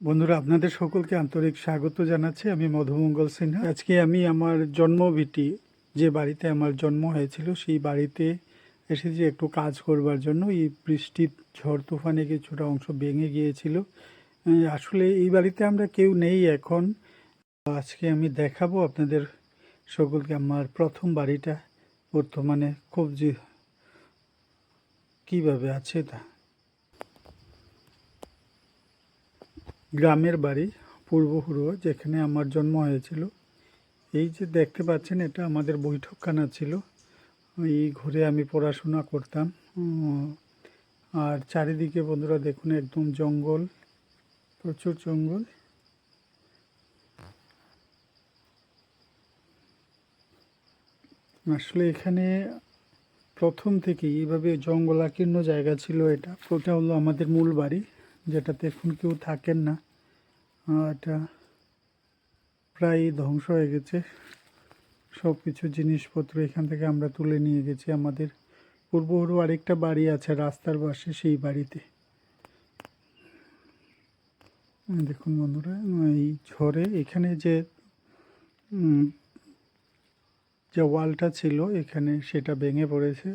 বন্ধুরা, আপনাদের সকলকে আন্তরিক স্বাগত জানাচ্ছি। আমি মধুমঙ্গল সিনহা। আজকে আমি আমার জন্মভিটি যে বাড়িতে আমার জন্ম হয়েছিল, সেই বাড়িতে এসেছি একটু কাজ করবার জন্য। এই বৃষ্টির ঝড় তুফানে কিছুটা অংশ ভেঙে গিয়েছিল। আসলে এই বাড়িতে আমরা কেউ নেই এখন। আজকে আমি দেখাবো আপনাদের সকলকে আমার প্রথম বাড়িটা, বর্তমানে খুব যে কীভাবে আছে তা। গ্রামের বাড়ি পূর্ব হুড়ুয়া যেখানে আমার জন্ম হয়েছিল। এই যে দেখতে পাচ্ছেন, এটা আমাদের বৈঠকখানা ছিল। এই ঘরে আমি পড়াশোনা করতাম। আর চারিদিকে বন্ধুরা দেখুন, একদম জঙ্গল, প্রচুর জঙ্গল। আসলে এখানে প্রথম থেকে এইভাবে জঙ্গলাকীর্ণ জায়গা ছিল এটা। ওটা হলো আমাদের মূল বাড়ি, যেটাতে এখন কেউ থাকেন না। এটা প্রায় ধ্বংস হয়ে গেছে। সব কিছু জিনিসপত্র এখান থেকে আমরা তুলে নিয়ে গেছি আমাদের। পূর্বহরু আরেকটা বাড়ি আছে রাস্তার পাশে সেই বাড়িতে। দেখুন বন্ধুরা এই ঝড়ে এখানে যে যে ওয়ালটা ছিল এখানে সেটা ভেঙে পড়েছে।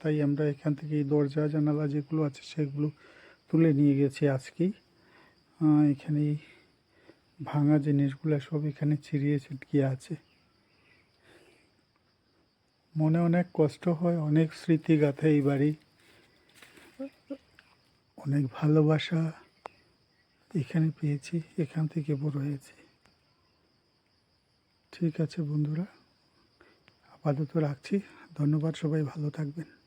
তাই আমরা এখান থেকে দরজা জানালা যেগুলো আছে সেগুলো তুলে নিয়ে গেছি আজকেই। আহ, এখানে এই ভাঙা জিনিসগুলো সব এখানে ছিড়িয়ে ছিটকিয়ে আছে। মনে অনেক কষ্ট হয়, অনেক স্মৃতি গাথা এই বাড়ি। অনেক ভালোবাসা এখানে পেয়েছি, এখান থেকে বড় ঠিক আছে বন্ধুরা, আপাতত রাখছি। ধন্যবাদ, সবাই ভালো থাকবেন।